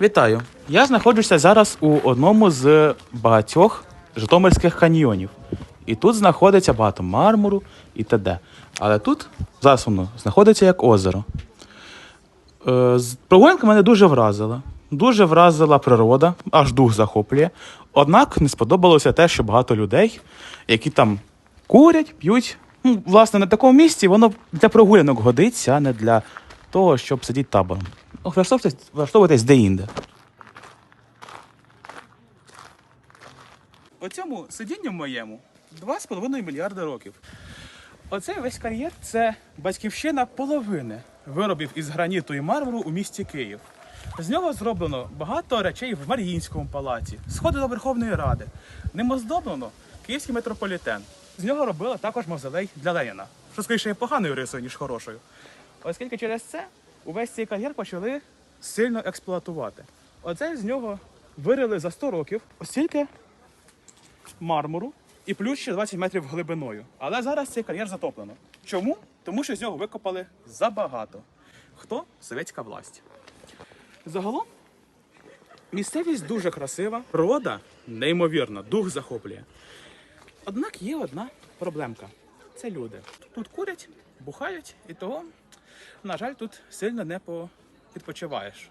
Вітаю! Я знаходжуся зараз у одному з багатьох житомирських каньйонів. І тут знаходиться багато мармуру і т.д. Але тут воно знаходиться як озеро. Е, Прогулянка мене дуже вразила. Дуже вразила природа, аж дух захоплює. Однак не сподобалося те, що багато людей, які там курять, п'ють. Ну, власне, на такому місці воно для прогулянок годиться, а не для того, щоб сидіти табором. Ну, Влаштовуйтесь, влаштовуйтесь де-інде. Оцьому сидінню моєму 2,5 мільярди років. Оцей весь кар'єр це батьківщина половини виробів із граніту і мармуру у місті Київ. З нього зроблено багато речей в Маріїнському палаці, сходи до Верховної Ради. Ним оздоблено київський метрополітен. З нього робили також мавзолей для Леніна, що скоріше є поганою рисою, ніж хорошою. Оскільки через це увесь цей кар'єр почали сильно експлуатувати. Оце з нього вирили за 100 років, оскільки мармуру і плюс ще 20 метрів глибиною. Але зараз цей кар'єр затоплено. Чому? Тому що з нього викопали забагато. Хто? Совєтська власть. Загалом місцевість дуже красива, природа неймовірна, дух захоплює. Однак є одна проблемка: це люди. Тут курять, бухають, і того, на жаль, тут сильно не по- відпочиваєш.